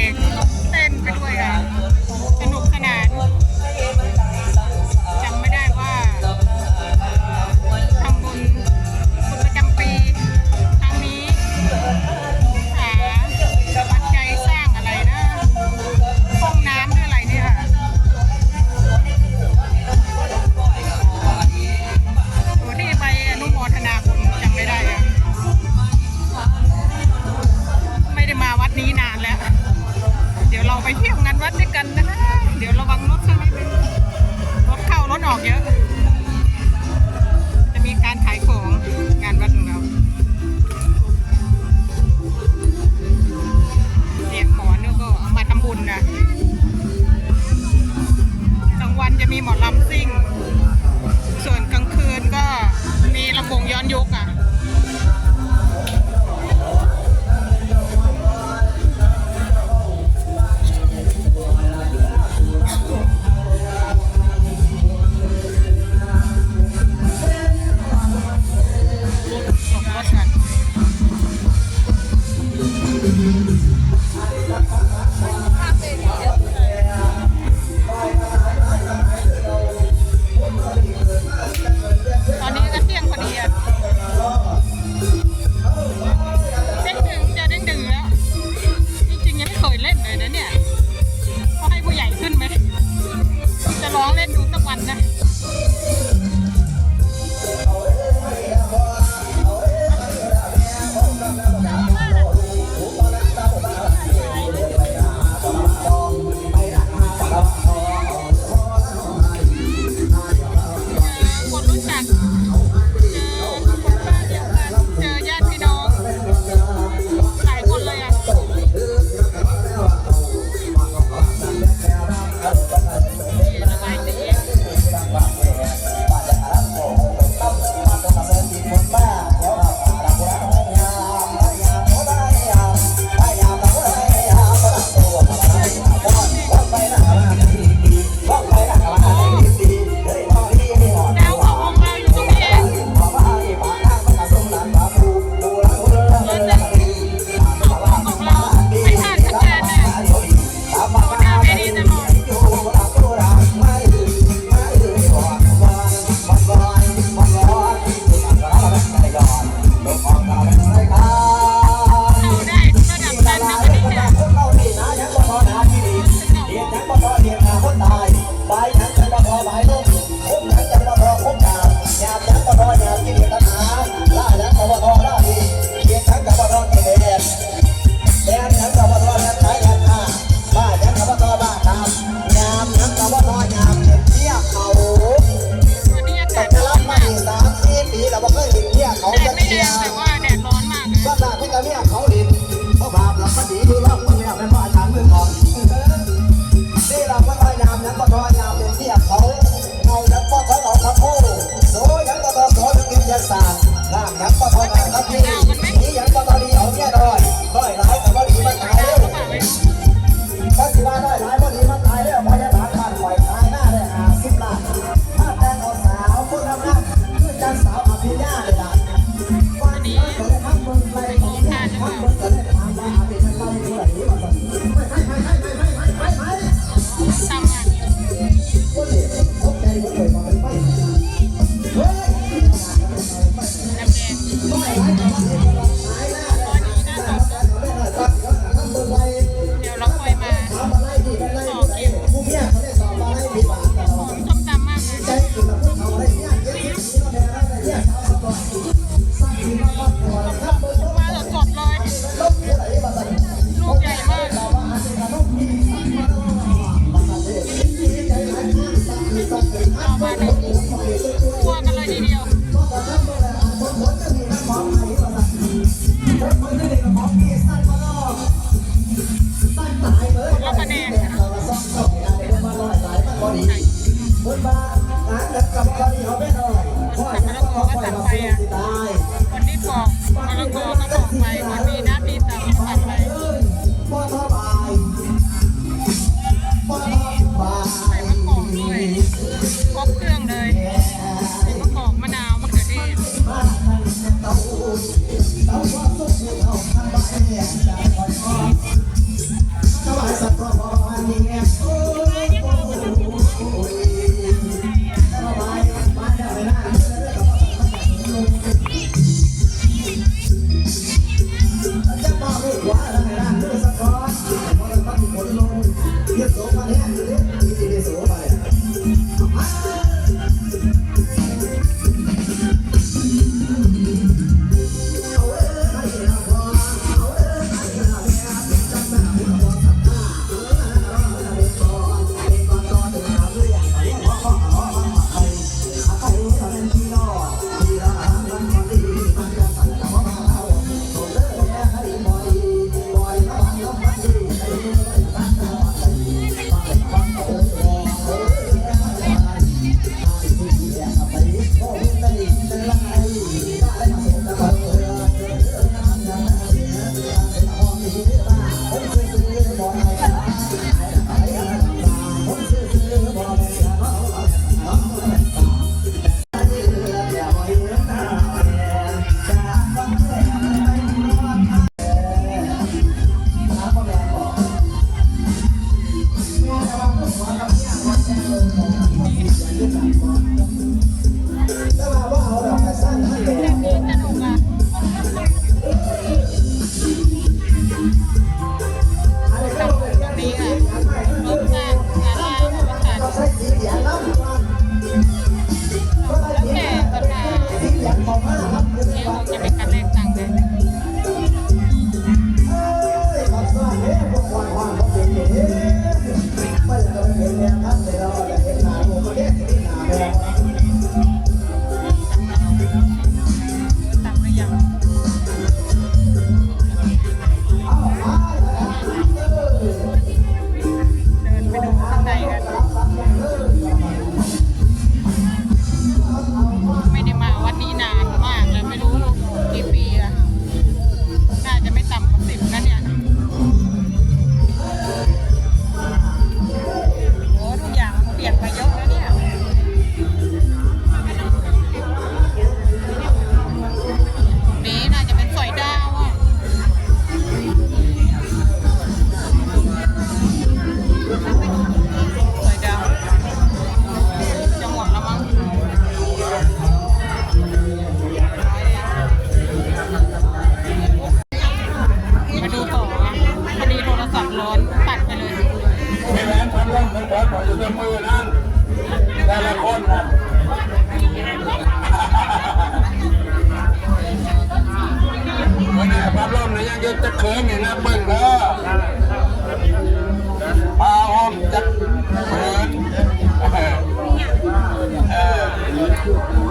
Bye.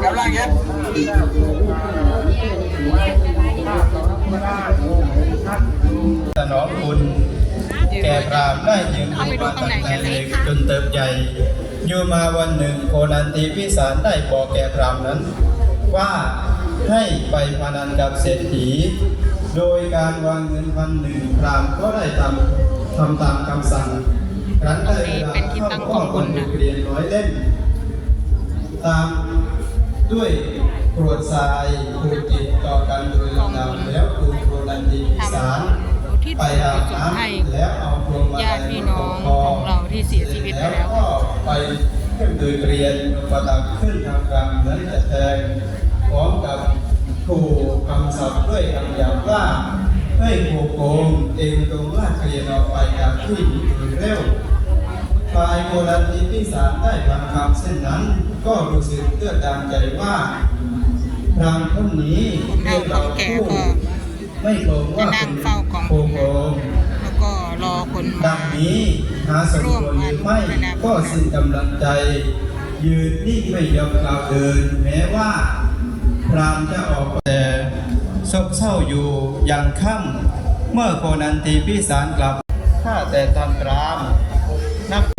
กำลังเย็บสนองคุณแก่ปรามได้ยินมาตั้งแต่เล็กจนเติบใหญ่อยู่มาวันหนึ่งโคนันตีพิสารได้บอกแก่พรามนั้น ว่าให้ไปพนันกับเศรษฐี โดยการวางเงินพันหนึ่งพรามก็ได้ทำทำตามคำสั่งครั้นได้เวลาเข้าข้อคนเรียนร้อยเล่มตาม ด้วยกรวดทรายผูกติดต่อกันโดยลำดับแล้วปูโคดันจิตสารไปอาบน้ำแล้วเอาพวงมาลัยตกคอแล้วก็ไปเครื่อดนเรียนประดับขึ้นทางกลางเหมือนจะแทงพร้อมกับขู่คำศัพท์ด้วยคำหยาบว่าให้โกโกงเองตรงลากเรียนออกไปจากที่เร็ว ฝ่ายโบราณที่พิสารได้ฟังคำเช่นนั้น ก็รู้สึกเตื้อตามใจว่าพรางคนนี้เรียกเราผู้ไม่โกงว่าเป็นโกโกงแล้วก็รอคนดัมางนี้หาสมควรหรือไม่ก็สิ้นกำลังใจ ยืนนิ่งไม่ยอมกล่าวเดิน แม้ว่าพรามจะออกแต่ซบเศร้าอยู่อย่างค่ำเมื่อโคนันตีพิสารกลับข้าแต่ท่านพรามนับ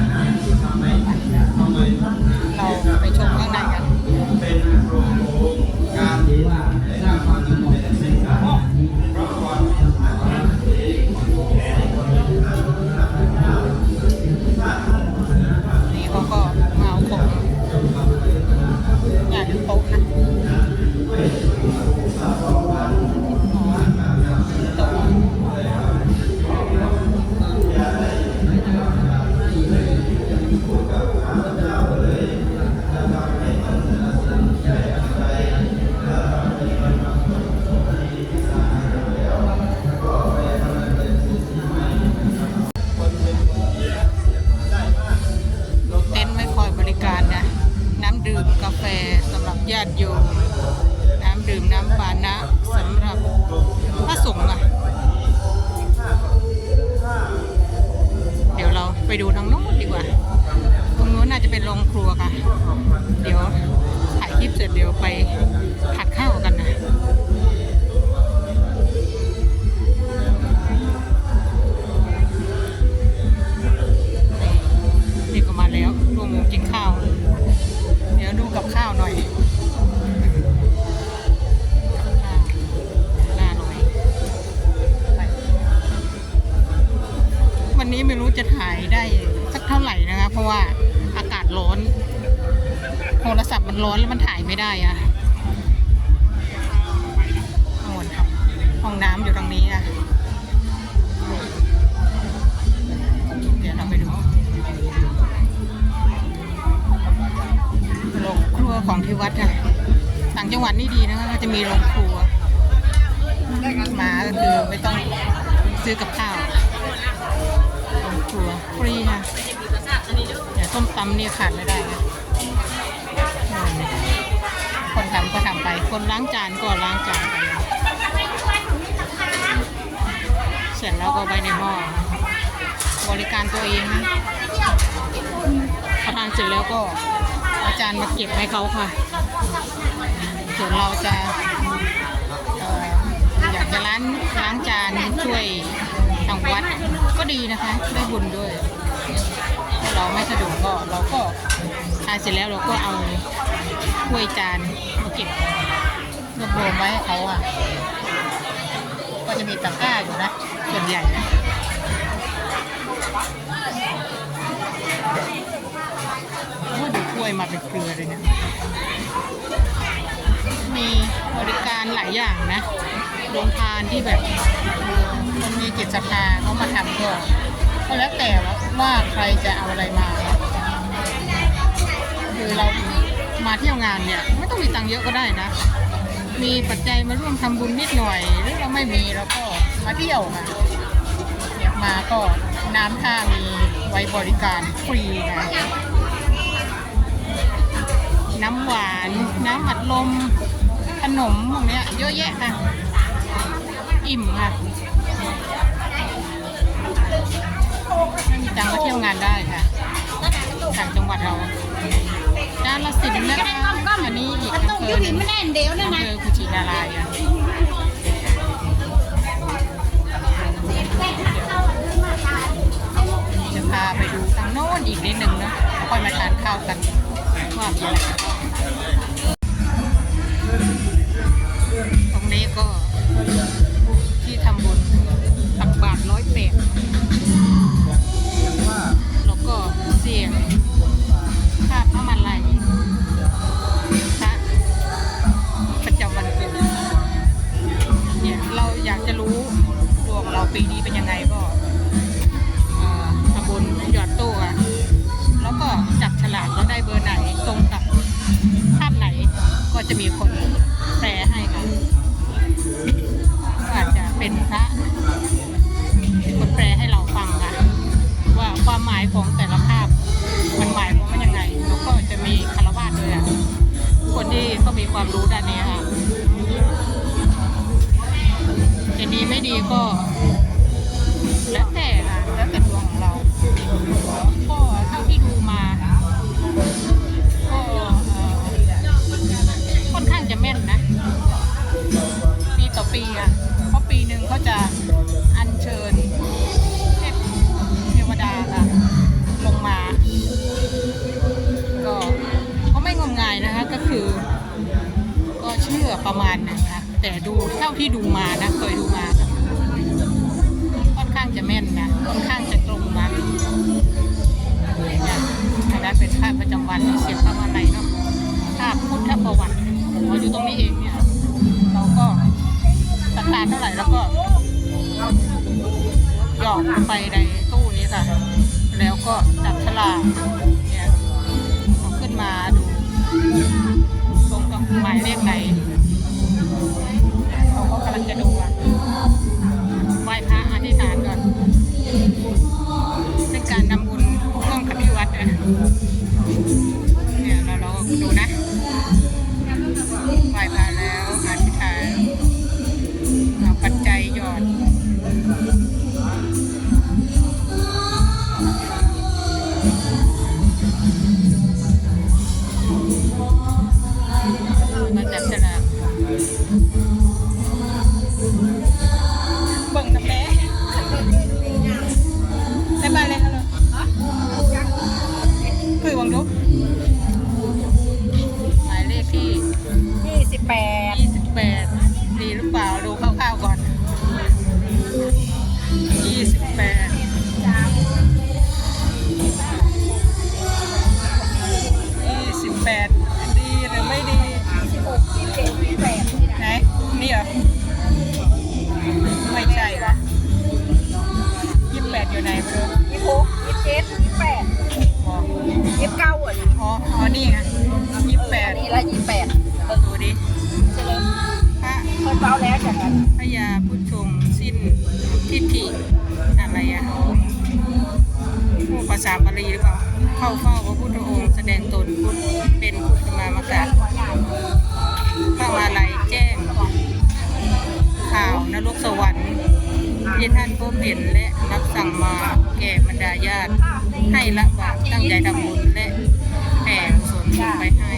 ได้อะโน่นครับ ห้องน้ำอยู่ตรงนี้นะเดี๋ยวเราไปดูโรงครัวของที่วัดค่ะต่างจังหวัดนี่ดีนะจะมีโรงครัว มาก็คือไม่ต้องซื้อกับข้าวโรงครัวฟรีค่ะแต่ต้มตำเนี่ยขาดไม่ได้นะ คนทำก็ทำไป คนล้างจานก็ล้างจานไปเสร็จแล้วก็ไปในหม้อบริการตัวเองนะพอทานเสร็จแล้วก็อาจารย์มาเก็บให้เขาค่ะส่วนเราจะอยากจะล้างล้างจานช่วยทางวัดก็ดีนะคะได้บุญด้วยถ้าเราไม่สะดวกก็เราก็ทานเสร็จแล้วเราก็เอา ถ้วยจานมาเก็บรวบรวมไว้ให้เขาอะ ก็จะมีตะกร้าอยู่นะ ส่วนใหญ่นะโอ้ดูกล้วยมาเป็นเครือเลยเนี่ยมีบริการหลายอย่างนะโรงทานที่แบบมันมีจิตศรัทธาเขามาทำก็ก็แล้วแต่ว่าใครจะเอาอะไรมา คือเรา มาเที่ยวงานเนี่ยไม่ต้องมีตังค์เยอะก็ได้นะ มีปัจจัยมาร่วมทำบุญนิดหน่อย หรือเราไม่มีเราก็มาเที่ยวค่ะอยากมาก็น้ำท่ามีไว้บริการฟรีนะน้ำหวาน น้ำอัดลม ขนมพวกเนี้ยเยอะแยะค่ะอิ่มค่ะไม่มีตังค์ก็เที่ยวงานได้ค่ะต่างจังหวัดเรา จานละสิบนะคะอันนี้อีกมันอำต้องเภยือดหหินึ่นงไม่แน่นเดียวนะอำนะเภอกุชินารายอะจะพาไปดูทางโน้นอีกนิดนึงนะแล้วค่อยมาทานข้าวกันว่ามีอะไรตรงนี้ก็าเท่าไหร่แล้วก็หยอดไปในตู้นี้ค่ะ แล้วก็จับฉลากเนี่ยขึ้นมาดูตรงกับหมายเลขไหนเขาก็กำลังจะดูว่าไหว้พระีหรือเปล่า เข้าเฝ้าพระพุทธองค์แสดงตนพุทธเป็นพุทธมามกะข้ามาลัยแจ้ง ข่าวนรกสวรรค์ที่ท่านพบเห็นและรับสั่งมาแก่บรรดาญาติให้ละบาปตั้งใจทำบุญและแผ่ส่วนไปให้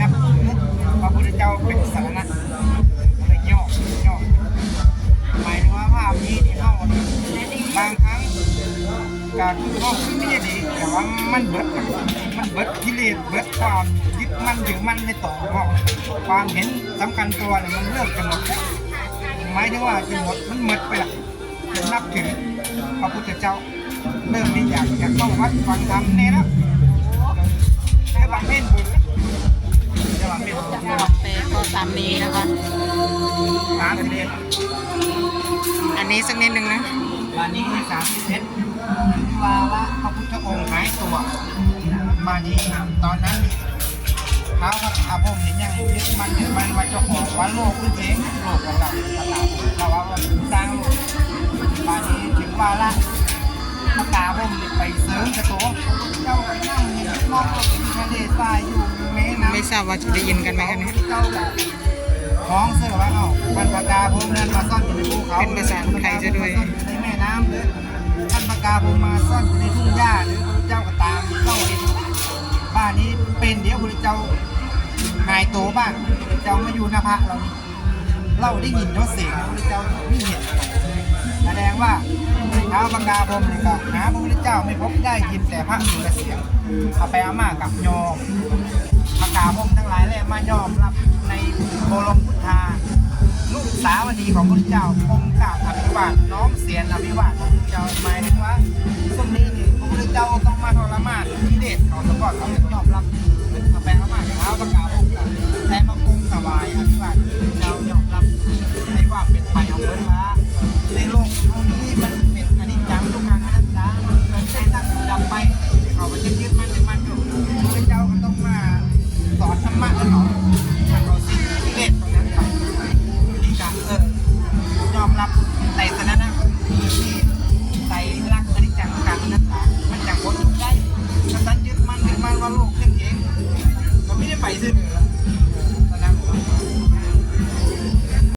นับพระพุทธเจ้าเป็นสารณะเลยย่อย่อหมายถึงว่าภาพนี้ที่เข้าบางครั้งการที่เข้าไม่ได้ดีแต่ว่ามันเบิดมันเบิดกิเลสเบิดความยึดมั่นถือมั่นไม่ต่อความเห็นสำคัญตัวเลยมันเลิกกันหมดหมายถึงว่าจนหมดมันหมดไปละจะนับถือพระพุทธเจ้าเริ่มไม่อยากจะต้องวัดฟังธรรมเนี่ยนะแต่บางเพ่นบุญ ก็ตามนี้นะคะสามสิบเอ็ดอันนี้สักนิดนึงนะวันนี้สามสิบเอ็ดวาระพระพุทธองค์หายตัวมานี้ตอนนั้นเท้าพระอาภมเนี่ยังยึดมันถือมันมาเจ้าของวันโลกคุณเองโลกของเราเราว่าสร้างโลกานี้ถึงวาระพระตาผมไปเสริมกระตัวเจ้าไปนั่งมองเห็นทะเลทรายอยู่เมน ไม่ทราบว่าจะได้ยินกันไหมคะเนี่ยเจ้าแบบท้องเสือว่าเอ้ามันปากกาผมนั่นมาซ่อนอยู่ในภูเขาเป็นภาษาไทยซะด้วยซ่อนอยู่ในแม่น้ำหรือท่านปากกาผมมาซ่อนอยู่ในทุ่งหญ้าหรือพระเจ้าก็ตามเข้าเห็นบ้านนี้เป็นเดี๋ยวพระเจ้าหายโตบ้างพระเจ้ามาอยู่หน้าพระเรานี่เราได้ยินเขาเสียงพระเจ้าไม่เห็นแสดงว่าเท้าปากกาผมนี่ก็หาพระพุทธเจ้าไม่พบได้ยินแต่พระอยู่แต่เสียงเอาไปเอามากับโยม มากาพมทั้งหลายและมายอมรับในโคลมพุทธาลูกสาวดีของพระเจ้าคงกาอภิวาทน้อมเสียนอภิวาทของพระเจ้าหมายถึงว่าช่วงนี้นี่พระพุทธเจ้าต้องมาทรมานที่เดชเขาสะกดเขาจะยอมรับเอาไปลงมาเท้าประกาศผม